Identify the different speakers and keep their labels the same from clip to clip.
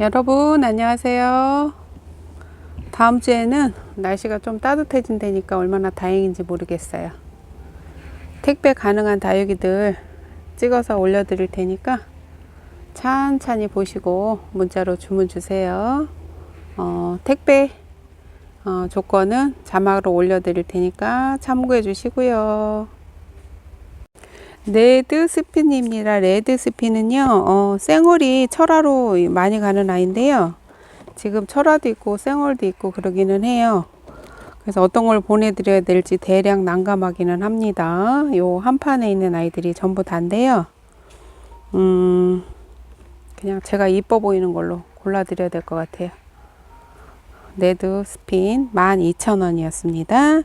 Speaker 1: 여러분 안녕하세요. 다음 주에는 날씨가 좀 따뜻해진다니까 얼마나 다행인지 모르겠어요. 택배 가능한 다육이들 찍어서 올려 드릴 테니까 찬찬히 보시고 문자로 주문 주세요. 어, 택배 어, 조건은 자막으로 올려 드릴 테니까 참고해 주시고요. 레드 스핀입니다. 레드 스핀은요, 어, 생얼이 철화로 많이 가는 아이인데요. 지금 철화도 있고 생얼도 있고 그러기는 해요. 그래서 어떤 걸 보내드려야 될지 대략 난감하기는 합니다. 요 한 판에 있는 아이들이 전부 다인데요. 음, 그냥 제가 이뻐 보이는 걸로 골라드려야 될 것 같아요. 레드 스핀 12,000원이었습니다.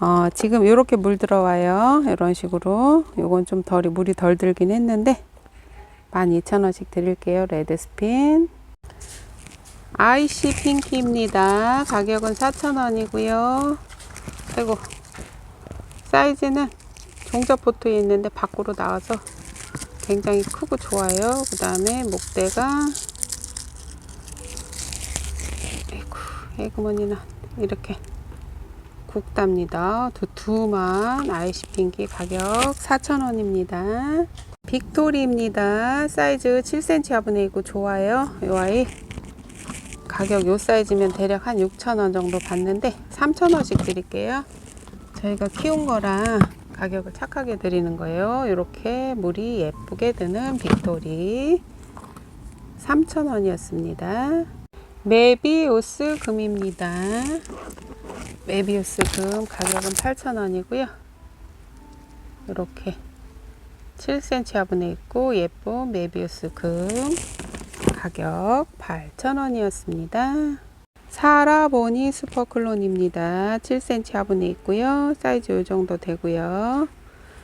Speaker 1: 어, 지금 이렇게 물 들어와요. 이런 식으로. 요건 좀 덜이 물이 덜 들긴 했는데 12,000원씩 드릴게요. 레드 스핀. 아이시 핑키입니다. 가격은 4,000원이고요. 아이고. 사이즈는 종잡 포트에 있는데 밖으로 나와서 굉장히 크고 좋아요. 그 다음에 목대가 아이고, 에그머니나 이렇게 국답니다. 두툼한 아이시 핑키 가격 4,000원입니다. 빅토리입니다. 사이즈 7cm 화분에 있고 좋아요. 이 아이 가격 요 사이즈면 대략 한 6,000원 정도 받는데 3,000원씩 드릴게요. 저희가 키운 거라 가격을 착하게 드리는 거예요. 이렇게 물이 예쁘게 드는 빅토리 3,000원이었습니다. 메비우스 금입니다. 메비우스 금 가격은 8,000원이고요. 이렇게 7cm 화분에 있고 예쁜 메비우스 금 가격 8,000원이었습니다. 사라보니 슈퍼클론입니다. 7cm 화분에 있고요. 사이즈 이 정도 되고요.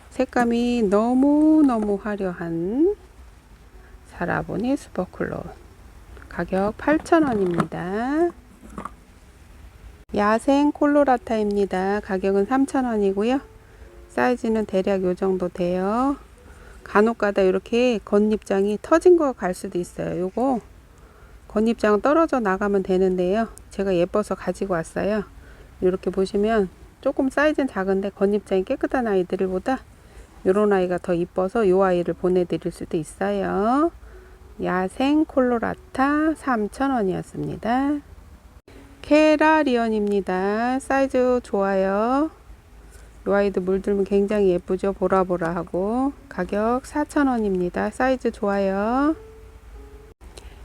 Speaker 1: 색감이 너무너무 화려한 사라보니 슈퍼클론 가격 8,000원입니다. 야생 콜로라타입니다. 가격은 3,000원이고요. 사이즈는 대략 요 정도 돼요. 간혹가다 이렇게 겉잎장이 터진 거 갈 수도 있어요. 요거 겉잎장 떨어져 나가면 되는데요. 제가 예뻐서 가지고 왔어요. 이렇게 보시면 조금 사이즈는 작은데 겉잎장이 깨끗한 아이들보다 요런 아이가 더 이뻐서 요 아이를 보내드릴 수도 있어요. 야생 콜로라타 3,000원이었습니다. 케라리언입니다. 사이즈 좋아요. 이 아이도 물들면 굉장히 예쁘죠. 보라보라하고 가격 4,000원입니다. 사이즈 좋아요.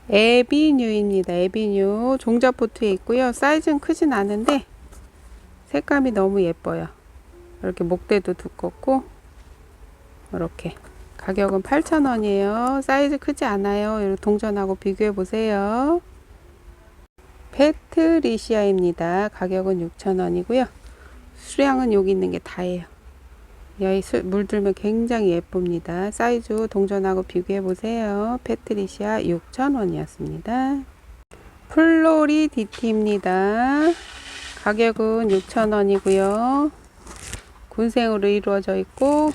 Speaker 1: 에비뉴입니다. 에비뉴 종자포트에 있고요. 사이즈는 크진 않은데 색감이 너무 예뻐요. 이렇게 목대도 두껍고 이렇게 가격은 8,000원이에요. 사이즈 크지 않아요. 동전하고 비교해 보세요. 페트리시아입니다. 가격은 6,000원이고요. 수량은 여기 있는 게 다예요. 여기 물들면 굉장히 예쁩니다. 사이즈 동전하고 비교해 보세요. 페트리시아 6,000원이었습니다. 플로리 디티입니다. 가격은 6,000원이고요. 군생으로 이루어져 있고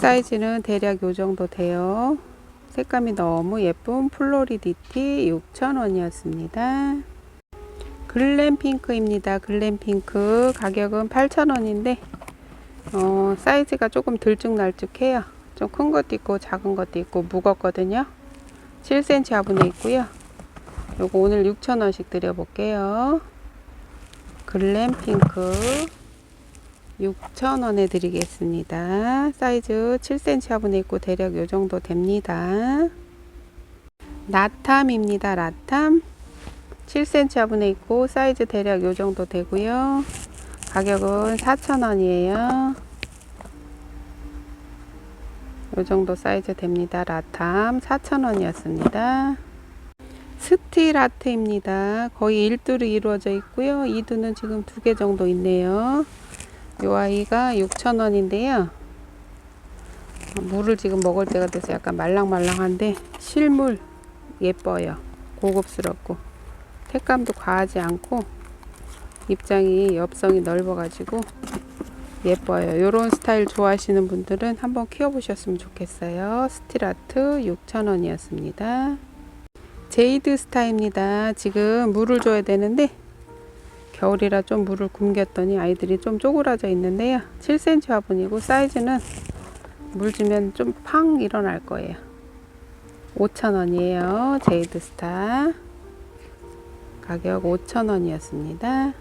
Speaker 1: 사이즈는 대략 요 정도 돼요. 색감이 너무 예쁜 플로리디티 6,000원이었습니다. 글램핑크입니다. 글램핑크 가격은 8,000원인데 어, 사이즈가 조금 들쭉날쭉해요. 좀 큰 것도 있고 작은 것도 있고 무겁거든요. 7cm 화분에 있고요. 요거 오늘 6,000원씩 드려볼게요. 글램핑크 6,000원에 드리겠습니다. 사이즈 7cm 화분에 있고 대략 요 정도 됩니다. 라탐입니다. 라탐 7cm 화분에 있고 사이즈 대략 요 정도 되고요. 가격은 4,000원이에요. 요 정도 사이즈 됩니다. 라탐 4,000원이었습니다. 스틸아트입니다. 거의 1두로 이루어져 있고요. 2두는 지금 두 개 정도 있네요. 요 아이가 6,000원인데요. 물을 지금 먹을 때가 돼서 약간 말랑말랑한데 실물 예뻐요. 고급스럽고 색감도 과하지 않고 입장이 엽성이 넓어가지고 예뻐요. 요런 스타일 좋아하시는 분들은 한번 키워보셨으면 좋겠어요. 스틸아트 6,000원이었습니다. 제이드 스타입니다. 지금 물을 줘야 되는데 겨울이라 좀 물을 굶겼더니 아이들이 좀 쪼그라져 있는데요. 7cm 화분이고 사이즈는 물 주면 좀 팡 일어날 거예요. 5,000원이에요. 제이드 스타. 가격 5,000원이었습니다.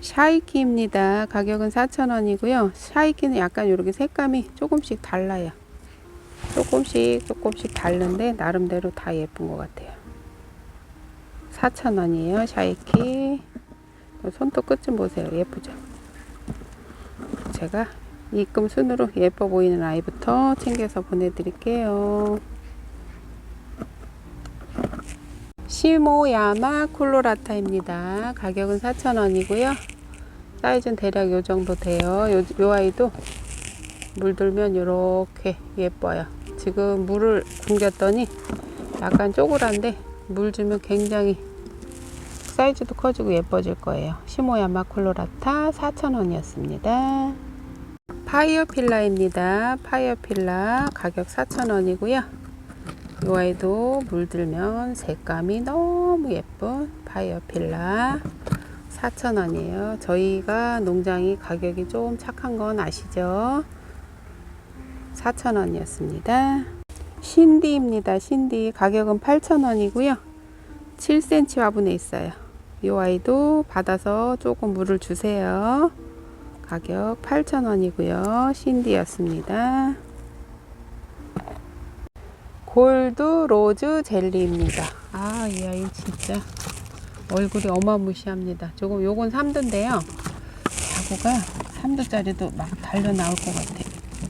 Speaker 1: 샤이키입니다. 가격은 4,000원이고요. 샤이키는 약간 이렇게 색감이 조금씩 달라요. 조금씩 조금씩 다른데 나름대로 다 예쁜 것 같아요. 4,000원이에요. 샤이키. 손톱 끝 좀 보세요. 예쁘죠? 제가 입금 순으로 예뻐 보이는 아이부터 챙겨서 보내드릴게요. 시모야마 콜로라타입니다. 가격은 4,000원이고요. 사이즈는 대략 요 정도 돼요. 요, 요 아이도 물들면 이렇게 예뻐요. 지금 물을 굶겼더니 약간 쪼그란데 물 주면 굉장히 사이즈도 커지고 예뻐질 거예요. 시모야마 콜로라타 4,000원이었습니다. 파이어필라입니다. 파이어필라 가격 4,000원이고요. 이 아이도 물들면 색감이 너무 예쁜 파이어필라 4,000원이에요. 저희가 농장이 가격이 좀 착한 건 아시죠? 4,000원이었습니다. 신디입니다. 신디 가격은 8,000원이고요. 7cm 화분에 있어요. 이 아이도 받아서 조금 물을 주세요. 가격 8,000원이고요. 신디였습니다. 골드 로즈 젤리입니다. 아, 이 아이 진짜 얼굴이 어마무시합니다. 조금 요건 3도인데요. 자구가 3도짜리도 막 달려 나올 것 같아.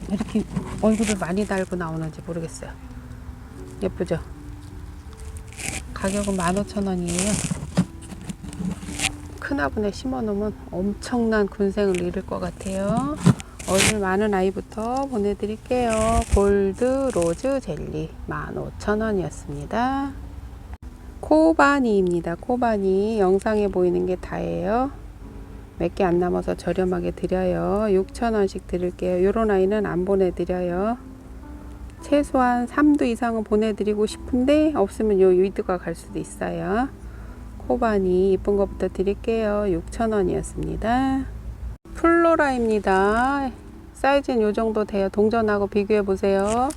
Speaker 1: 이렇게 얼굴을 많이 달고 나오는지 모르겠어요. 예쁘죠? 가격은 15,000원이에요. 큰 화분에 심어 놓으면 엄청난 군생을 이룰 것 같아요. 얼굴 많은 아이부터 보내드릴게요. 골드 로즈 젤리 15,000원이었습니다. 코바니입니다. 코바니 영상에 보이는 게 다예요. 몇 개 안 남아서 저렴하게 드려요. 6,000원씩 드릴게요. 요런 아이는 안 보내드려요. 최소한 3두 이상은 보내드리고 싶은데 없으면 요 위드가 갈 수도 있어요. 코바니 이쁜 것부터 드릴게요. 6,000원이었습니다. 플로라입니다. 사이즈는 요 정도 돼요. 동전하고 비교해 보세요.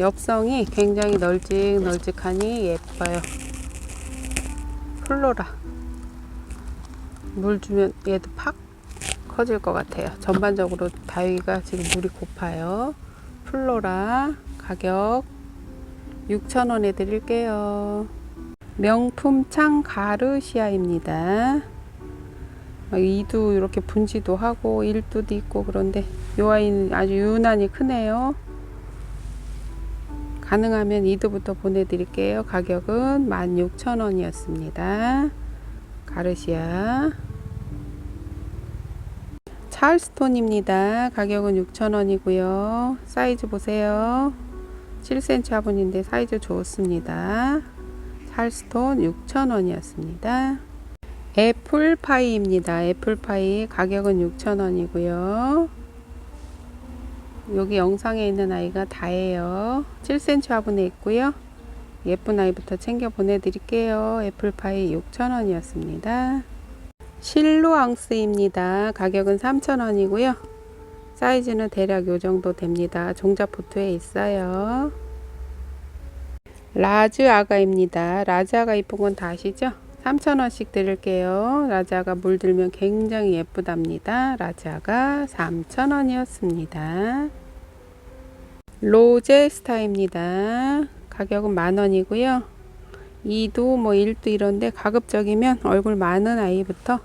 Speaker 1: 엽성이 굉장히 널찍널찍하니 예뻐요. 플로라. 물 주면 얘도 팍 커질 것 같아요. 전반적으로 다육이가 지금 물이 고파요. 플로라 가격 6,000원에 드릴게요. 명품 창 가르시아입니다. 막 이도 이렇게 분지도 하고 일두도 있고 그런데 요 아이는 아주 유난히 크네요. 가능하면 이두부터 보내드릴게요. 가격은 16,000원이었습니다. 가르시아 찰스톤입니다. 가격은 6,000원이고요. 사이즈 보세요. 7cm 화분인데 사이즈 좋습니다. 찰스톤 6,000원이었습니다. 애플파이입니다. 애플파이 가격은 6,000원이고요. 여기 영상에 있는 아이가 다예요. 7cm 화분에 있고요. 예쁜 아이부터 챙겨 보내드릴게요. 애플파이 6,000원이었습니다. 실루앙스입니다. 가격은 3,000원이고요. 사이즈는 대략 요 정도 됩니다. 종자포트에 있어요. 라즈 아가입니다. 라즈 아가 이쁜 건 다 아시죠? 3,000원씩 드릴게요. 라자가 물들면 굉장히 예쁘답니다. 라자가 3,000원이었습니다. 로제스타입니다. 가격은 만원이고요. 2도 뭐 1도 이런데 가급적이면 얼굴 많은 아이부터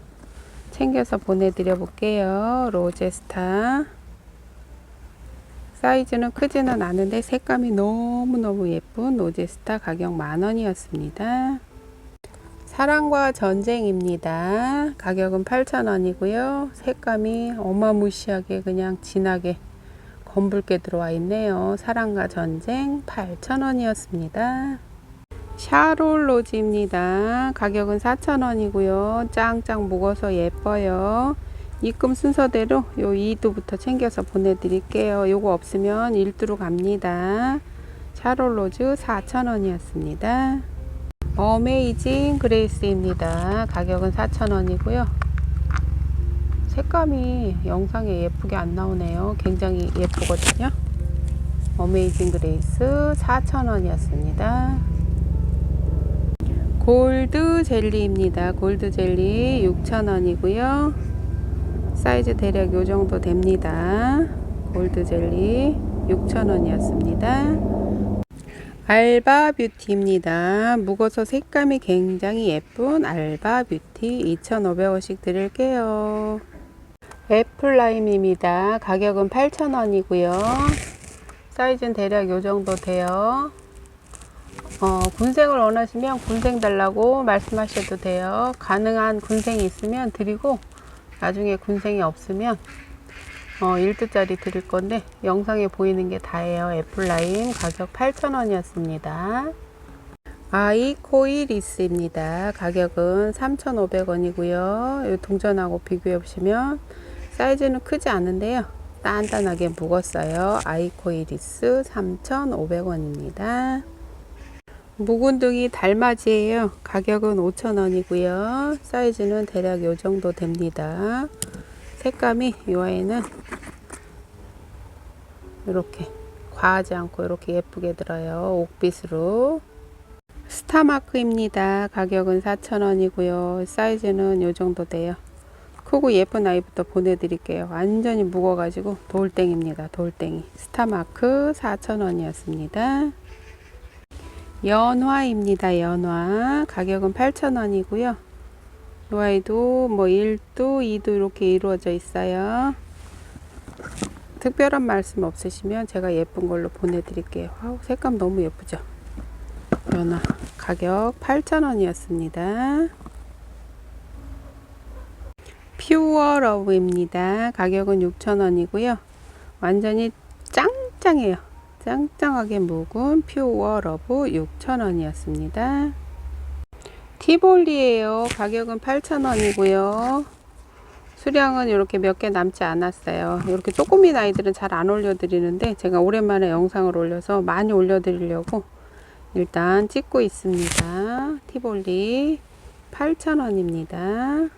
Speaker 1: 챙겨서 보내드려 볼게요. 로제스타. 사이즈는 크지는 않은데 색감이 너무너무 예쁜 로제스타 가격 만원이었습니다. 사랑과 전쟁입니다. 가격은 8,000원이고요. 색감이 어마무시하게 그냥 진하게 검붉게 들어와 있네요. 사랑과 전쟁 8,000원이었습니다. 샤롤로즈입니다. 가격은 4,000원이고요. 짱짱 먹어서 예뻐요. 입금 순서대로 요 2두부터 챙겨서 보내드릴게요. 요거 없으면 1두로 갑니다. 샤롤로즈 4,000원이었습니다. 어메이징 그레이스입니다. 가격은 4,000원이고요. 색감이 영상에 예쁘게 안 나오네요. 굉장히 예쁘거든요. 어메이징 그레이스 4,000원이었습니다. 골드 젤리입니다. 골드 젤리 6,000원이고요. 사이즈 대략 요 정도 됩니다. 골드 젤리 6,000원이었습니다. 알바 뷰티입니다. 묵어서 색감이 굉장히 예쁜 알바 뷰티 2,500원씩 드릴게요. 애플라임입니다. 가격은 8,000원이고요. 사이즈는 대략 요 정도 돼요. 어, 군생을 원하시면 군생 달라고 말씀하셔도 돼요. 가능한 군생이 있으면 드리고 나중에 군생이 없으면 어, 1두짜리 드릴 건데 영상에 보이는 게 다예요. 애플라임 가격 8,000원이었습니다. 아이코이리스입니다. 가격은 3,500원이고요. 동전하고 비교해 보시면 사이즈는 크지 않은데요. 단단하게 묵었어요. 아이코이리스 3,500원입니다. 묵은둥이 달맞이에요. 가격은 5,000원이고요. 사이즈는 대략 요 정도 됩니다. 색감이 이 아이는 이렇게 과하지 않고 이렇게 예쁘게 들어요. 옥빛으로. 스타마크입니다. 가격은 4,000원이고요. 사이즈는 요 정도 돼요. 크고 예쁜 아이부터 보내드릴게요. 완전히 묵어가지고 돌땡입니다. 돌땡이. 스타마크 4,000원이었습니다. 연화입니다. 연화. 가격은 8,000원이고요. 이 아이도 뭐 1도, 2도 이렇게 이루어져 있어요. 특별한 말씀 없으시면 제가 예쁜 걸로 보내드릴게요. 아우, 색감 너무 예쁘죠? 연화. 가격 8,000원이었습니다. 퓨어 러브입니다. 가격은 6,000원이고요. 완전히 짱짱해요. 짱짱하게 묵은 퓨어 러브 6,000원이었습니다. 티볼리에요. 가격은 8,000원이고요. 수량은 이렇게 몇 개 남지 않았어요. 이렇게 조그민 아이들은 잘 안 올려드리는데 제가 오랜만에 영상을 올려서 많이 올려드리려고 일단 찍고 있습니다. 티볼리 8,000원입니다.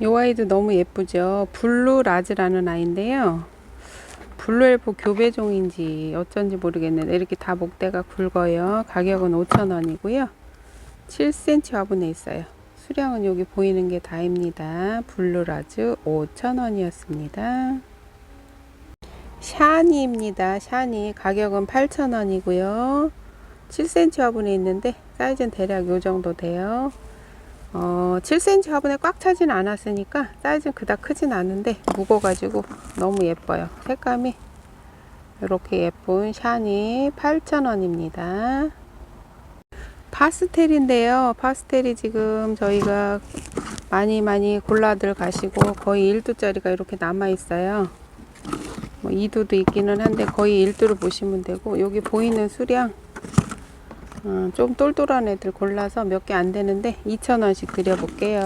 Speaker 1: 이 아이도 너무 예쁘죠. 블루 라즈라는 아이인데요. 블루엘보 교배종인지 어쩐지 모르겠는데 이렇게 다 목대가 굵어요. 가격은 5,000원이고요. 7cm 화분에 있어요. 수량은 여기 보이는 게 다입니다. 블루라즈 5,000원이었습니다. 샤니입니다. 샤니 가격은 8,000원이고요. 7cm 화분에 있는데 사이즈는 대략 요 정도 돼요. 어, 7cm 화분에 꽉 차진 않았으니까 사이즈는 그닥 크진 않은데 무거워가지고 너무 예뻐요. 색감이 이렇게 예쁜 샤니 8,000원입니다. 파스텔인데요. 파스텔이 지금 저희가 많이 많이 골라들 가시고 거의 1두짜리가 이렇게 남아 있어요. 뭐 2두도 있기는 한데 거의 1두를 보시면 되고 여기 보이는 수량 어, 좀 똘똘한 애들 골라서 몇 개 안 되는데 2,000원씩 드려볼게요.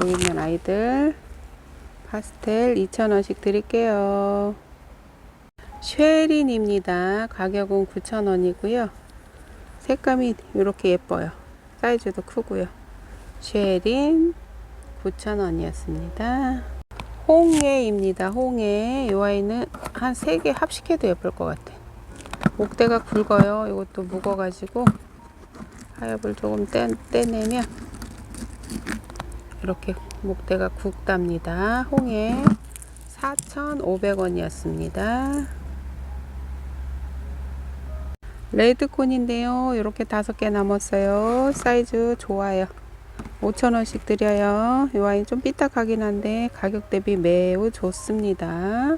Speaker 1: 여기 있는 아이들 파스텔 2,000원씩 드릴게요. 쉐린입니다. 가격은 9,000원이고요. 색감이 이렇게 예뻐요. 사이즈도 크고요. 쉐린 9,000원이었습니다. 홍해입니다. 홍해. 이 아이는 한 3개 합식해도 예쁠 것 같아. 목대가 굵어요. 이것도 묵어가지고 하엽을 조금 떼, 떼내면 이렇게 목대가 굵답니다. 홍해 4,500원이었습니다. 레드콘인데요. 이렇게 다섯 개 남았어요. 사이즈 좋아요. 5,000원씩 드려요. 이 와인 좀 삐딱하긴 한데 가격 대비 매우 좋습니다.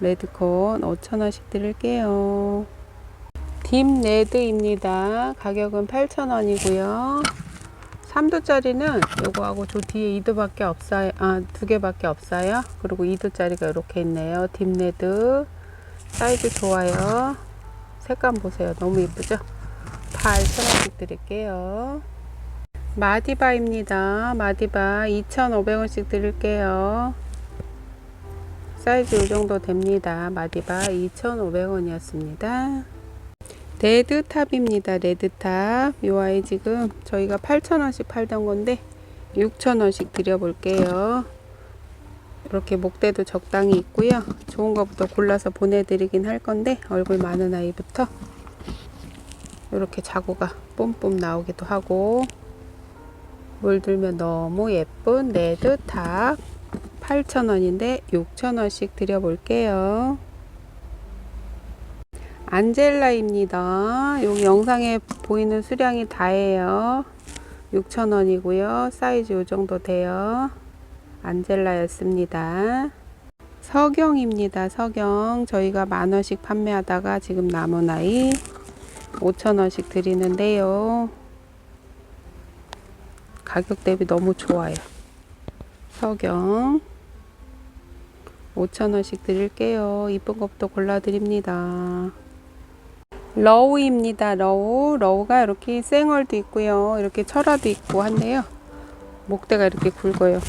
Speaker 1: 레드콘 5,000원씩 드릴게요. 딥 레드입니다. 가격은 8,000원이고요. 3두짜리는 요거하고 저 뒤에 2두밖에 없어요. 아, 두 개밖에 없어요. 그리고 2두짜리가 이렇게 있네요. 딥 레드. 사이즈 좋아요. 색감 보세요. 너무 이쁘죠? 8,000원씩 드릴게요. 마디바입니다. 마디바 2,500원씩 드릴게요. 사이즈 이 정도 됩니다. 마디바 2,500원이었습니다. 레드탑입니다. 레드탑. 이 아이 지금 저희가 8,000원씩 팔던 건데 6,000원씩 드려볼게요. 이렇게 목대도 적당히 있고요. 좋은 것부터 골라서 보내드리긴 할 건데 얼굴 많은 아이부터 이렇게 자구가 뽐뽐 나오기도 하고 물들면 너무 예쁜 레드탑 8,000원인데 6,000원씩 드려볼게요. 안젤라입니다. 여기 영상에 보이는 수량이 다예요. 6,000원이고요. 사이즈 요 정도 돼요. 안젤라였습니다. 서경입니다. 서경. 저희가 만 원씩 판매하다가 지금 남은 아이 5,000원씩 드리는데요. 가격 대비 너무 좋아요. 서경. 5,000원씩 드릴게요. 이쁜 것부터 골라드립니다. 러우입니다. 러우. 러우가 이렇게 생얼도 있고요. 이렇게 철화도 있고 한데요. 목대가 이렇게 굵어요.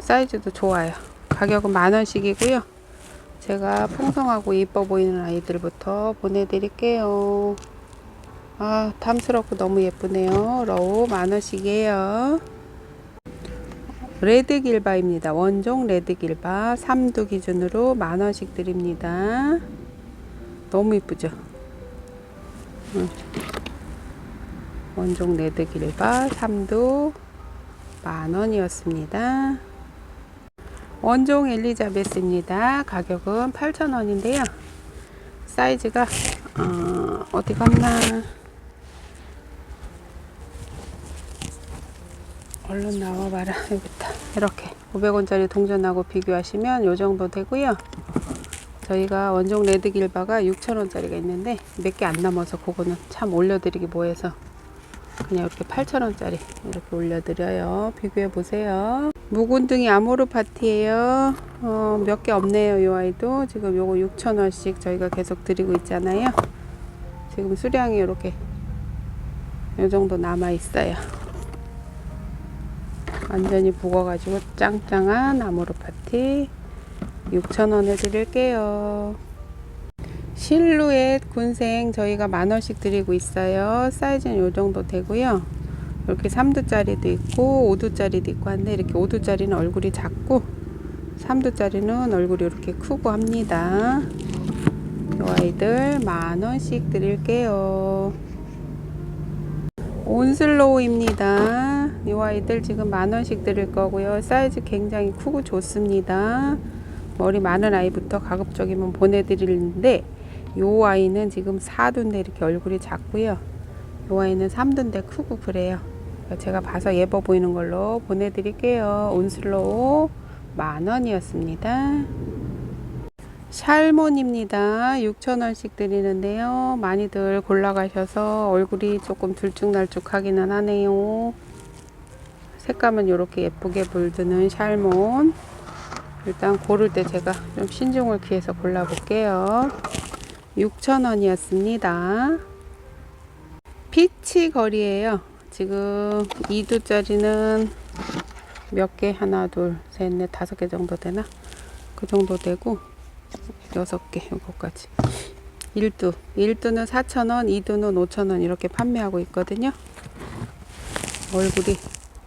Speaker 1: 사이즈도 좋아요. 가격은 만 원씩이고요. 제가 풍성하고 이뻐 보이는 아이들부터 보내드릴게요. 아, 탐스럽고 너무 예쁘네요. 러우 만 원씩이에요. 레드 길바입니다. 원종 레드 길바 3두 기준으로 만 원씩 드립니다. 너무 이쁘죠? 응. 원종 레드 길바 3두 만 원이었습니다. 원종 엘리자베스입니다. 가격은 8,000원인데요. 사이즈가 어, 어디 갔나? 얼른 나와봐라. 여기 있다. 이렇게 500원짜리 동전하고 비교하시면 요 정도 되고요. 저희가 원종 레드 길바가 6,000원짜리가 있는데 몇 개 안 남아서 그거는 참 올려드리기 뭐해서 그냥 이렇게 8,000원짜리 이렇게 올려드려요. 비교해 보세요. 묵은둥이 아모르 파티예요. 어, 몇 개 없네요. 이 아이도 지금 요거 6,000원씩 저희가 계속 드리고 있잖아요. 지금 수량이 이렇게 요 정도 남아 있어요. 완전히 묵어가지고 짱짱한 아모르 파티 6,000원에 드릴게요. 실루엣 군생 저희가 만원씩 드리고 있어요. 사이즈는 요 정도 되고요. 이렇게 3두짜리도 있고 5두짜리도 있고 한데 이렇게 5두짜리는 얼굴이 작고 3두짜리는 얼굴이 이렇게 크고 합니다. 요 아이들 만원씩 드릴게요. 온슬로우입니다. 이 아이들 지금 만원씩 드릴 거고요. 사이즈 굉장히 크고 좋습니다. 머리 많은 아이부터 가급적이면 보내드리는데 요 아이는 지금 4두인데 이렇게 얼굴이 작고요. 요 아이는 3두인데 크고 그래요. 그러니까 제가 봐서 예뻐 보이는 걸로 보내드릴게요. 온슬로우 만원이었습니다. 샬몬입니다. 6,000원씩 드리는데요. 많이들 골라가셔서 얼굴이 조금 들쭉날쭉하기는 하네요. 색감은 이렇게 예쁘게 물드는 샬몬. 일단 고를 때 제가 좀 신중을 기해서 골라볼게요. 6,000원이었습니다. 피치 거리예요. 지금 2두짜리는 몇 개? 하나, 둘, 셋, 넷, 다섯 개 정도 되나? 그 정도 되고 여섯 개 이거까지 1두 1두는 4,000원 2두는 5,000원 이렇게 판매하고 있거든요 얼굴이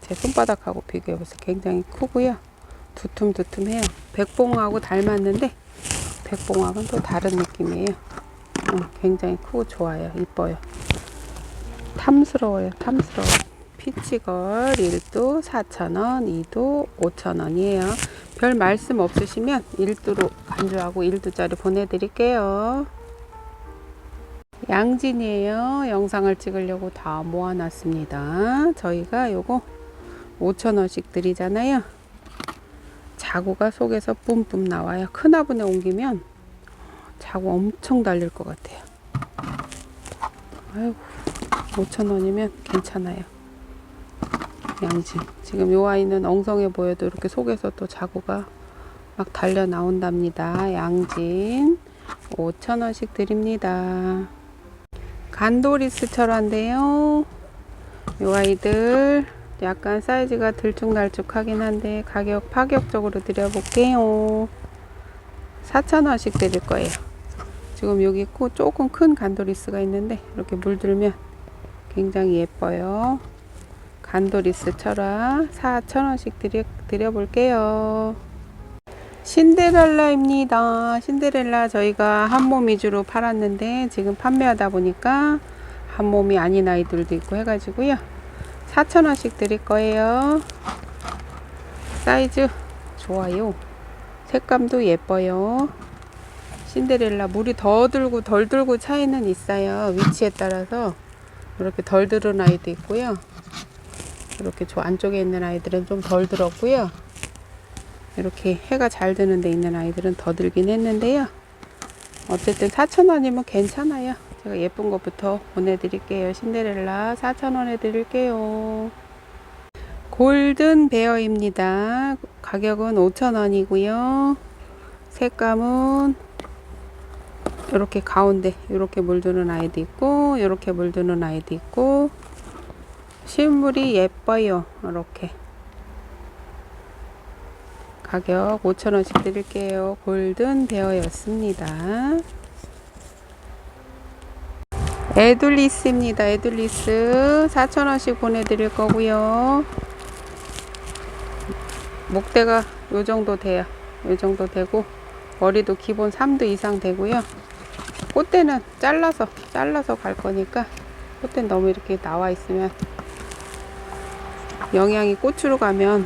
Speaker 1: 제 손바닥하고 비교해보세요. 굉장히 크고요. 두툼두툼해요. 백봉하고 닮았는데 백봉하고는 또 다른 느낌이에요. 어, 굉장히 크고 좋아요. 이뻐요. 탐스러워요. 탐스러워. 피치걸 1두 4,000원 2두 5,000원이에요. 별 말씀 없으시면 1두로 간주하고 1두짜리 보내드릴게요. 양진이에요. 영상을 찍으려고 다 모아놨습니다. 저희가 요거 5천원씩 드리잖아요. 자구가 속에서 뿜뿜 나와요. 큰 화분에 옮기면 자구 엄청 달릴 것 같아요. 아이고 5천원이면 괜찮아요. 양진. 지금 요 아이는 엉성해 보여도 이렇게 속에서 또 자구가 막 달려 나온답니다. 양진. 5,000원씩 드립니다. 간도리스 철화인데요. 요 아이들 약간 사이즈가 들쭉날쭉하긴 한데 가격 파격적으로 드려볼게요. 4,000원씩 드릴 거예요. 지금 여기 코 조금 큰 간도리스가 있는데 이렇게 물들면 굉장히 예뻐요. 간도리스 철화 4,000원씩 드려, 드려볼게요. 신데렐라입니다. 신데렐라 저희가 한 몸 위주로 팔았는데 지금 판매하다 보니까 한 몸이 아닌 아이들도 있고 해가지고요. 4,000원씩 드릴 거예요. 사이즈 좋아요. 색감도 예뻐요. 신데렐라 물이 더 들고 덜 들고 차이는 있어요. 위치에 따라서 이렇게 덜 들은 아이도 있고요. 이렇게 저 안쪽에 있는 아이들은 좀 덜 들었고요. 이렇게 해가 잘 드는 데 있는 아이들은 더 들긴 했는데요. 어쨌든 4,000원이면 괜찮아요. 제가 예쁜 것부터 보내드릴게요. 신데렐라 4,000원에 드릴게요. 골든 베어입니다. 가격은 5,000원이고요. 색감은 이렇게 가운데 이렇게 물드는 아이도 있고 이렇게 물드는 아이도 있고 실물이 예뻐요. 이렇게 가격 5,000원씩 드릴게요. 골든 베어였습니다. 에둘리스입니다. 에둘리스 4,000원씩 보내드릴 거고요. 목대가 요 정도 돼요. 요 정도 되고 머리도 기본 3도 이상 되고요. 꽃대는 잘라서 잘라서 갈 거니까 꽃대는 너무 이렇게 나와 있으면 영양이 꽃으로 가면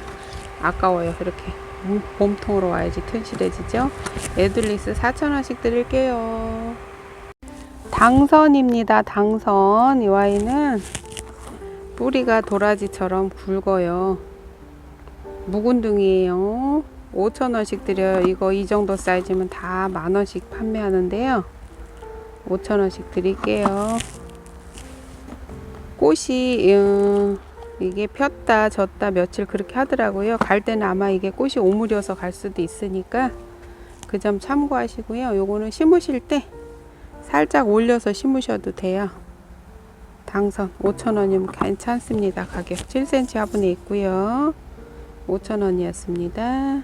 Speaker 1: 아까워요. 이렇게 몸- 몸통으로 와야지 튼실해지죠. 에둘리스 4,000원씩 드릴게요. 당선입니다. 당선. 이 와인은 뿌리가 도라지처럼 굵어요. 묵은둥이에요. 5,000원씩 드려요. 이거 이 정도 사이즈면 다 만원씩 판매하는데요. 5,000원씩 드릴게요. 꽃이, 음, 이게 폈다 졌다 며칠 그렇게 하더라고요. 갈 때는 아마 이게 꽃이 오므려서 갈 수도 있으니까 그 점 참고하시고요. 요거는 심으실 때 살짝 올려서 심으셔도 돼요. 당선 5,000원이면 괜찮습니다. 가격 7cm 화분에 있고요. 5,000원이었습니다.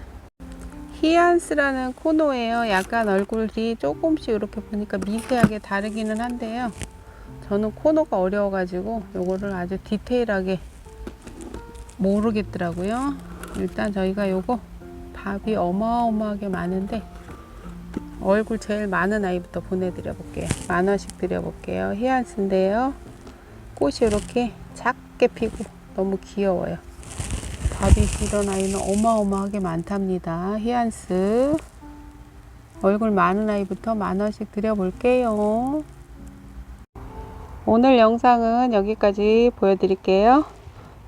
Speaker 1: 히안스라는 코노예요. 약간 얼굴이 조금씩 이렇게 보니까 미세하게 다르기는 한데요. 저는 코노가 어려워가지고 요거를 아주 디테일하게 모르겠더라고요. 일단 저희가 요거 밥이 어마어마하게 많은데 얼굴 제일 많은 아이부터 보내드려 볼게요. 만 원씩 드려 볼게요. 히안스인데요. 꽃이 이렇게 작게 피고 너무 귀여워요. 밥이 이런 아이는 어마어마하게 많답니다. 히안스. 얼굴 많은 아이부터 만 원씩 드려 볼게요. 오늘 영상은 여기까지 보여드릴게요.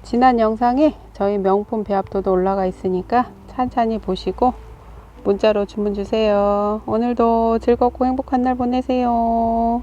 Speaker 1: 지난 영상에 저희 명품 배합도도 올라가 있으니까 찬찬히 보시고 문자로 주문 주세요. 오늘도 즐겁고 행복한 날 보내세요.